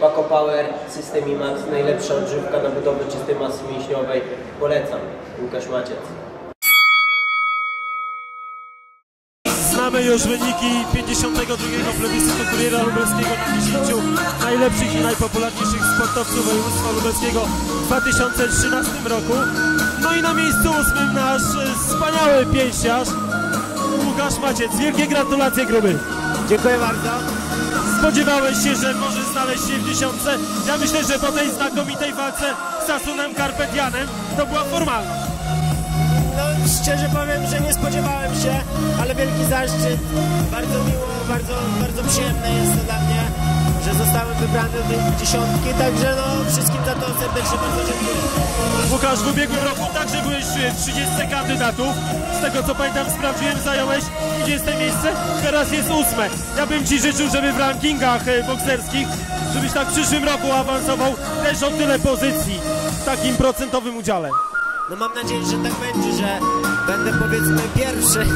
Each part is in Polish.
Paco Power, System IMAX, najlepsza odżywka na budowę czystej masy mięśniowej. Polecam. Łukasz Maciec. Znamy już wyniki 52. plebiscytu Kuriera Lubelskiego na 10 najlepszych i najpopularniejszych sportowców województwa lubelskiego w 2013 roku. No i na miejscu ósmym nasz wspaniały pięściarz Łukasz Maciec. Wielkie gratulacje gruby. Dziękuję bardzo. Spodziewałeś się, że może znaleźć się w dziesiątce? Ja myślę, że po tej znakomitej walce z Sasunem Karpetianem to była formalność. No szczerze powiem, że nie spodziewałem się, ale wielki zaszczyt. Bardzo miło, bardzo, bardzo przyjemne jest to dla mnie, że zostałem wybrany do dziesiątki, także no wszystkim za to serdecznie bardzo dziękuję. Łukasz, w ubiegłym roku także byłeś w 30 kandydatów. Z tego co pamiętam, sprawdziłem, zająłeś 20 miejsce, teraz jest ósme. Ja bym Ci życzył, żeby w rankingach e, bokserskich, żebyś tak w przyszłym roku awansował też o tyle pozycji w takim procentowym udziale. No mam nadzieję, że tak będzie, że będę powiedzmy pierwszy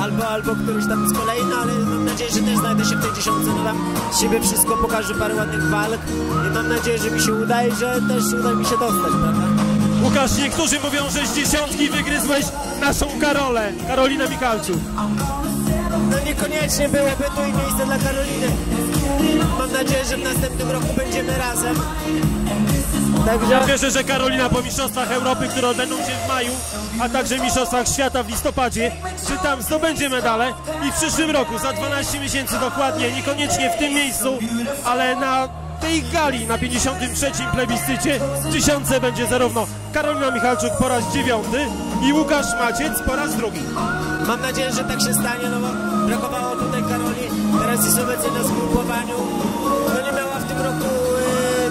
albo, albo któryś tam z kolei, no ale mam nadzieję, że też znajdę się w tej dziesiątce, no tam z siebie wszystko pokażę, parę ładnych walk i mam nadzieję, że mi się uda i że też uda mi się dostać, prawda? Łukasz, niektórzy mówią, że z dziesiątki wygryzłeś naszą Karolę, Karolinę Mikalczuk. No niekoniecznie byłoby tu i miejsce dla Karoliny. Mam nadzieję, że w następnym roku będziemy razem. Także Wierzę, że Karolina po Mistrzostwach Europy, które odbędą się w maju, a także Mistrzostwach Świata w listopadzie, że tam zdobędzie medale i w przyszłym roku, za 12 miesięcy dokładnie, niekoniecznie w tym miejscu, ale na tej gali, na 53. plebiscycie, w tysiące będzie zarówno Karolina Michalczuk po raz dziewiąty i Łukasz Maciec po raz drugi. mam nadzieję, że tak się stanie, no bo brakowało tutaj Karoli. Teraz jest obecnie na zgrupowaniu. No nie miała w tym roku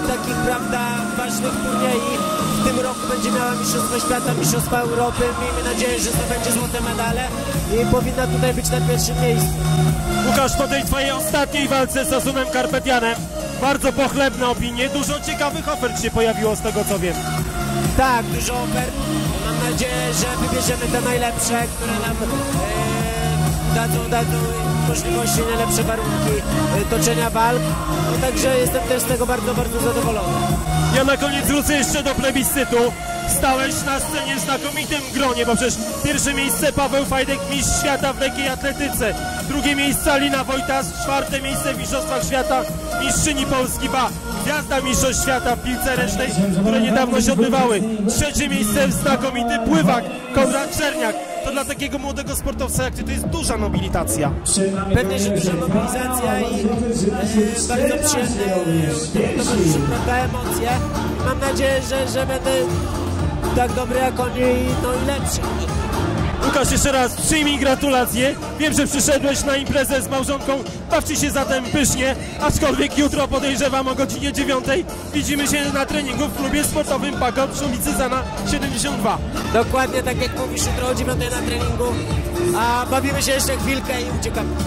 e, takich, prawda, ważnych turniejów. W tym roku będzie miała Mistrzostwa Świata, Mistrzostwa Europy. Miejmy nadzieję, że zdobędzie złote medale i powinna tutaj być na pierwszym miejscu. Łukasz, po tej twojej ostatniej walce z Asunem Karpetianem, bardzo pochlebne opinie, dużo ciekawych ofert się pojawiło z tego co wiem. Tak, dużo ofert. Mam nadzieję, że wybierzemy te najlepsze, które nam e, dadzą, dadzą możliwości, najlepsze warunki toczenia walk. No, także jestem też z tego bardzo, bardzo zadowolony. Ja na koniec wrócę jeszcze do plebiscytu. Stałeś na scenie w znakomitym gronie, bo przecież pierwsze miejsce Paweł Fajdek, mistrz świata w lekkiej atletyce. Drugie miejsce Alina Wojtas, czwarte miejsce w Mistrzostwach Świata, mistrzyni Polski, ba, gwiazda Mistrzostw Świata w piłce ręcznej, które niedawno się odbywały. Trzecie miejsce znakomity pływak Konrad Czerniak. To dla takiego młodego sportowca jak ty to jest duża nobilitacja. Pewnie, że duża mobilizacja i e, bardzo przyjemne e, prawda, emocje. Mam nadzieję, że, że będę tak dobry jak oni, no i lepszy. Łukasz, jeszcze raz przyjmij gratulacje. Wiem, że przyszedłeś na imprezę z małżonką. Bawcie się zatem pysznie, aczkolwiek jutro podejrzewam o godzinie 9 widzimy się na treningu w klubie sportowym Pako przy ulicy Zana 72. Dokładnie tak jak mówisz, jutro o 9 na treningu, a bawimy się jeszcze chwilkę i uciekamy.